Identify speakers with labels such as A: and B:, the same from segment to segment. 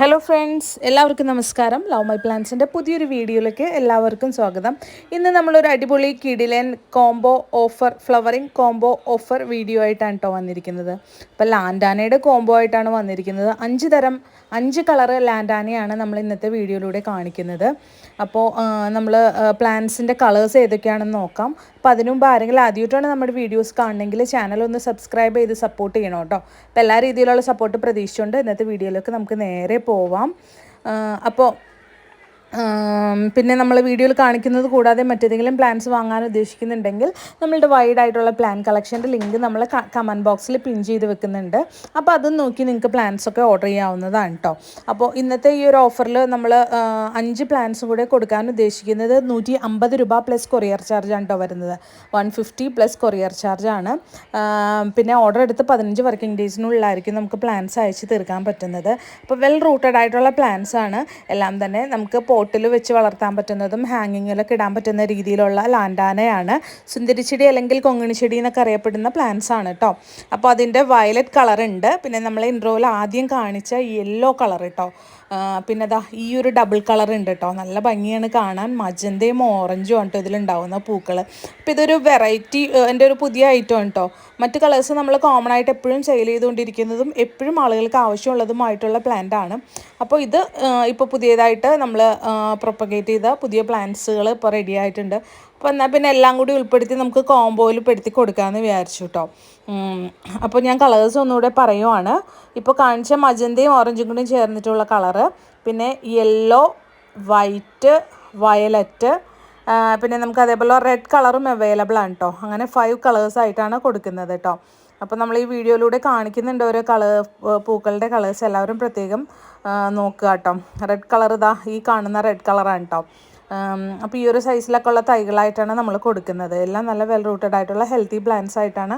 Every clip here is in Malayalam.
A: ഹലോ ഫ്രണ്ട്സ് എല്ലാവർക്കും നമസ്കാരം ലവ് മൈ പ്ലാൻസിൻ്റെ പുതിയൊരു വീഡിയോയിലേക്ക് എല്ലാവർക്കും സ്വാഗതം ഇന്ന് നമ്മളൊരു അടിപൊളി കിഡിലൻ combo offer flowering combo offer video ആയിട്ടാണ് കേട്ടോ വന്നിരിക്കുന്നത് അപ്പോൾ ലാൻഡാനയുടെ കോംബോ ആയിട്ടാണ് വന്നിരിക്കുന്നത് അഞ്ച് തരം അഞ്ച് കളറ് ലാൻഡാനയാണ് നമ്മൾ ഇന്നത്തെ വീഡിയോയിലൂടെ കാണിക്കുന്നത് അപ്പോൾ നമ്മൾ പ്ലാൻസിൻ്റെ കളേഴ്സ് ഏതൊക്കെയാണെന്ന് നോക്കാം അപ്പോൾ അതിനു മുമ്പ് ആരെങ്കിലും ആദ്യമായിട്ടാണ് നമ്മുടെ വീഡിയോസ് കാണണമെങ്കിൽ ചാനൽ ഒന്ന് സബ്സ്ക്രൈബ് ചെയ്ത് സപ്പോർട്ട് ചെയ്യണം കേട്ടോ അപ്പോൾ എല്ലാ രീതിയിലുള്ള സപ്പോർട്ട് പ്രതീക്ഷിച്ചുകൊണ്ട് ഇന്നത്തെ വീഡിയോയിലേക്ക് നമുക്ക് നേരെ പോവാം അപ്പോൾ പിന്നെ നമ്മൾ വീഡിയോയിൽ കാണിക്കുന്നത് കൂടാതെ മറ്റേതെങ്കിലും പ്ലാൻസ് വാങ്ങാൻ ഉദ്ദേശിക്കുന്നുണ്ടെങ്കിൽ നമ്മളുടെ വൈഡ് ആയിട്ടുള്ള പ്ലാൻ കളക്ഷൻ്റെ ലിങ്ക് നമ്മൾ കമൻറ്റ് ബോക്സിൽ പിൻ ചെയ്ത് വെക്കുന്നുണ്ട് അപ്പോൾ അതും നോക്കി നിങ്ങൾക്ക് പ്ലാൻസ് ഒക്കെ ഓർഡർ ചെയ്യാവുന്നതാണ് കേട്ടോ അപ്പോൾ ഇന്നത്തെ ഈ ഒരു ഓഫറിൽ നമ്മൾ അഞ്ച് പ്ലാൻസ് കൂടെ കൊടുക്കാൻ ഉദ്ദേശിക്കുന്നത് നൂറ്റി അമ്പത് രൂപ പ്ലസ് കൊറിയർ ചാർജാണ് കേട്ടോ വരുന്നത് വൺ ഫിഫ്റ്റി പ്ലസ് കൊറിയർ ചാർജാണ് പിന്നെ ഓർഡർ എടുത്ത് പതിനഞ്ച് വർക്കിംഗ് ഡേയ്സിനുള്ളിലായിരിക്കും നമുക്ക് പ്ലാൻസ് അയച്ച് തീർക്കാൻ പറ്റുന്നത് അപ്പോൾ വെൽ റൂട്ടഡ് ആയിട്ടുള്ള പ്ലാൻസ് ആണ് എല്ലാം തന്നെ നമുക്ക് പോട്ടിൽ വെച്ച് വളർത്താൻ പറ്റുന്നതും ഹാങ്ങിങ്ങിലൊക്കെ ഇടാൻ പറ്റുന്ന രീതിയിലുള്ള ലാൻഡാനയാണ് സുന്ദരിച്ചെടി അല്ലെങ്കിൽ കൊങ്ങിണി ചെടി എന്നൊക്കെ അറിയപ്പെടുന്ന പ്ലാന്റ്സ് ആണ് കേട്ടോ അപ്പോൾ അതിൻ്റെ വയലറ്റ് കളർ ഉണ്ട് പിന്നെ നമ്മൾ ഇൻട്രോയിൽ ആദ്യം കാണിച്ച യെല്ലോ കളർ കേട്ടോ പിന്നെ ദാ ഈ ഒരു ഡബിൾ കളർ ഉണ്ട് കേട്ടോ നല്ല ഭംഗിയാണ് കാണാൻ മജന്തയും ഓറഞ്ചും ആണ്ട്ടോ ഇതിലുണ്ടാവുന്ന പൂക്കൾ അപ്പോൾ ഇതൊരു വെറൈറ്റി എൻ്റെ ഒരു പുതിയ ഐറ്റം കേട്ടോ മറ്റ് കളേഴ്സ് നമ്മൾ കോമൺ ആയിട്ട് എപ്പോഴും സെയിൽ ചെയ്തുകൊണ്ടിരിക്കുന്നതും എപ്പോഴും ആളുകൾക്ക് ആവശ്യമുള്ളതുമായിട്ടുള്ള പ്ലാന്റ് ആണ് അപ്പോൾ ഇത് ഇപ്പോൾ പുതിയതായിട്ട് നമ്മൾ പ്രൊപ്പഗേറ്റ് ചെയ്ത പുതിയ പ്ലാന്റ്സുകൾ ഇപ്പോൾ റെഡി ആയിട്ടുണ്ട് അപ്പോൾ എന്നാൽ പിന്നെ എല്ലാം കൂടി ഉൾപ്പെടുത്തി നമുക്ക് കോംബോയിൽ പെടുത്തി കൊടുക്കാമെന്ന് വിചാരിച്ചു കേട്ടോ അപ്പോൾ ഞാൻ കളേഴ്സ് ഒന്നുകൂടെ പറയുവാണ് ഇപ്പോൾ കാണിച്ച മജന്തയും ഓറഞ്ചും കൂടി ചേർന്നിട്ടുള്ള കളറ് പിന്നെ യെല്ലോ വൈറ്റ് വയലറ്റ് പിന്നെ നമുക്ക് അതേപോലെ റെഡ് കളറും അവൈലബിൾ ആണ് കേട്ടോ അങ്ങനെ ഫൈവ് കളേഴ്സ് ആയിട്ടാണ് കൊടുക്കുന്നത് കേട്ടോ അപ്പോൾ നമ്മൾ ഈ വീഡിയോയിലൂടെ കാണിക്കുന്നുണ്ട് ഓരോ കളർ പൂക്കളുടെ കളേഴ്സ് എല്ലാവരും പ്രത്യേകം നോക്കുക കേട്ടോ റെഡ് കളർ ഇതാ ഈ കാണുന്ന റെഡ് കളറാണ് കേട്ടോ അപ്പോൾ ഈ ഒരു സൈസിലൊക്കെ ഉള്ള തൈകളായിട്ടാണ് നമ്മൾ കൊടുക്കുന്നത് എല്ലാം നല്ല വെൽ റൂട്ടഡ് ആയിട്ടുള്ള ഹെൽത്തി പ്ലാന്റ്സ് ആയിട്ടാണ്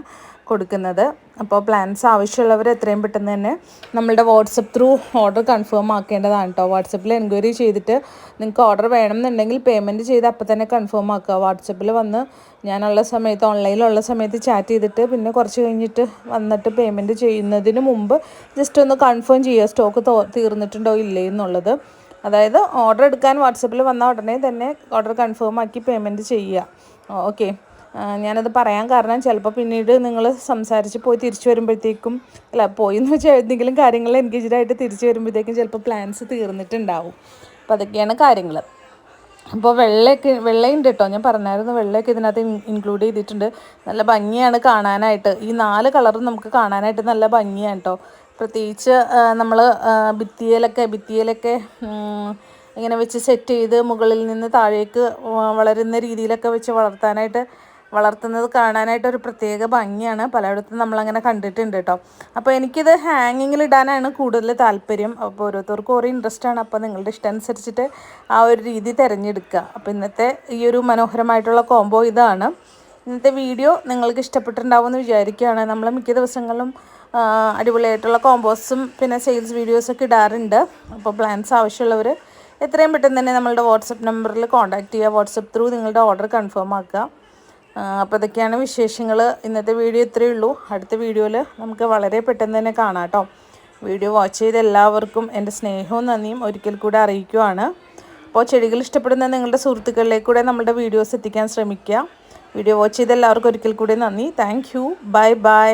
A: കൊടുക്കുന്നത് അപ്പോൾ പ്ലാന്റ്സ് ആവശ്യമുള്ളവർ എത്രയും പെട്ടെന്ന് തന്നെ നമ്മളുടെ വാട്സപ്പ് ത്രൂ ഓർഡർ കൺഫേം ആക്കേണ്ടതാണ് കേട്ടോ വാട്സപ്പിൽ എൻക്വയറി ചെയ്തിട്ട് നിങ്ങൾക്ക് ഓർഡർ വേണമെന്നുണ്ടെങ്കിൽ പേയ്മെൻറ്റ് ചെയ്ത് അപ്പോൾ തന്നെ കൺഫേം ആക്കുക വാട്സപ്പിൽ വന്ന് ഞാനുള്ള സമയത്ത് ഓൺലൈനിലുള്ള സമയത്ത് ചാറ്റ് ചെയ്തിട്ട് പിന്നെ കുറച്ച് കഴിഞ്ഞിട്ട് വന്നിട്ട് പേയ്മെൻറ്റ് ചെയ്യുന്നതിന് മുമ്പ് ജസ്റ്റ് ഒന്ന് കൺഫേം ചെയ്യുക സ്റ്റോക്ക് തീർന്നിട്ടുണ്ടോ ഇല്ലേ എന്നുള്ളത് അതായത് ഓർഡർ എടുക്കാൻ വാട്സപ്പിൽ വന്ന ഉടനെ തന്നെ ഓർഡർ കൺഫേം ആക്കി പേയ്മെൻറ്റ് ചെയ്യുക ഓക്കെ ഞാനത് പറയാൻ കാരണം ചിലപ്പോൾ പിന്നീട് നിങ്ങൾ സംസാരിച്ച് പോയി തിരിച്ചു വരുമ്പോഴത്തേക്കും അല്ല പോയി എന്ന് വെച്ചാൽ എന്തെങ്കിലും കാര്യങ്ങൾ എൻഗേജ്ഡായിട്ട് തിരിച്ചു വരുമ്പോഴത്തേക്കും ചിലപ്പോൾ പ്ലാൻസ് തീർന്നിട്ടുണ്ടാവും അപ്പോൾ അതൊക്കെയാണ് കാര്യങ്ങൾ അപ്പോൾ വെള്ളയൊക്കെ വെള്ളയുണ്ട് കേട്ടോ ഞാൻ പറഞ്ഞായിരുന്നു വെള്ളയൊക്കെ ഇതിനകത്ത് ഇൻക്ലൂഡ് ചെയ്തിട്ടുണ്ട് നല്ല ഭംഗിയാണ് കാണാനായിട്ട് ഈ നാല് കളറും നമുക്ക് കാണാനായിട്ട് നല്ല ഭംഗിയാണ് കേട്ടോ പ്രത്യേകിച്ച് നമ്മൾ ഭിത്തിയിലൊക്കെ ഭിത്തിയിലൊക്കെ ഇങ്ങനെ വെച്ച് സെറ്റ് ചെയ്ത് മുകളിൽ നിന്ന് താഴേക്ക് വളരുന്ന രീതിയിലൊക്കെ വെച്ച് വളർത്താനായിട്ട് വളർത്തുന്നത് കാണാനായിട്ട് ഒരു പ്രത്യേക ഭംഗിയാണ് പലയിടത്തും നമ്മളങ്ങനെ കണ്ടിട്ടുണ്ട് കേട്ടോ അപ്പോൾ എനിക്കിത് ഹാങ്ങിങ്ങിൽ ഇടാനാണ് കൂടുതൽ താല്പര്യം അപ്പോൾ ഓരോരുത്തർക്കും ഓരോ ഇൻട്രസ്റ്റ് ആണ് അപ്പോൾ നിങ്ങളുടെ ഇഷ്ടം അനുസരിച്ചിട്ട് ആ ഒരു രീതി തിരഞ്ഞെടുക്കുക അപ്പോൾ ഇന്നത്തെ ഈ ഒരു മനോഹരമായിട്ടുള്ള കോംബോ ഇതാണ് ഇന്നത്തെ വീഡിയോ നിങ്ങൾക്ക് ഇഷ്ടപ്പെട്ടിട്ടുണ്ടാവുമെന്ന് വിചാരിക്കുകയാണ് നമ്മൾ മിക്ക ദിവസങ്ങളിലും അടിപൊളിയായിട്ടുള്ള കോമ്പോസും പിന്നെ സെയിൽസ് വീഡിയോസൊക്കെ ഇടാറുണ്ട് അപ്പോൾ പ്ലാൻസ് ആവശ്യമുള്ളവർ എത്രയും പെട്ടെന്ന് തന്നെ നമ്മളുടെ വാട്സപ്പ് നമ്പറിൽ കോൺടാക്റ്റ് ചെയ്യുക വാട്സപ്പ് ത്രൂ നിങ്ങളുടെ ഓർഡർ കൺഫേം ആക്കുക അപ്പോൾ ഇതൊക്കെയാണ് വിശേഷങ്ങൾ ഇന്നത്തെ വീഡിയോ ഇത്രയേ ഉള്ളൂ അടുത്ത വീഡിയോയിൽ നമുക്ക് വളരെ പെട്ടെന്ന് തന്നെ കാണാം കേട്ടോ വീഡിയോ വാച്ച് ചെയ്ത എല്ലാവർക്കും എൻ്റെ സ്നേഹവും നന്ദിയും ഒരിക്കൽ കൂടെ അറിയിക്കുവാണ് അപ്പോൾ ചെടികൾ ഇഷ്ടപ്പെടുന്ന നിങ്ങളുടെ സുഹൃത്തുക്കളിലേക്ക് കൂടെ നമ്മുടെ വീഡിയോസ് എത്തിക്കാൻ ശ്രമിക്കുക വീഡിയോ വാച്ച് ചെയ്ത എല്ലാവർക്കും ഒരിക്കൽ കൂടി നന്ദി താങ്ക് യു ബൈ ബൈ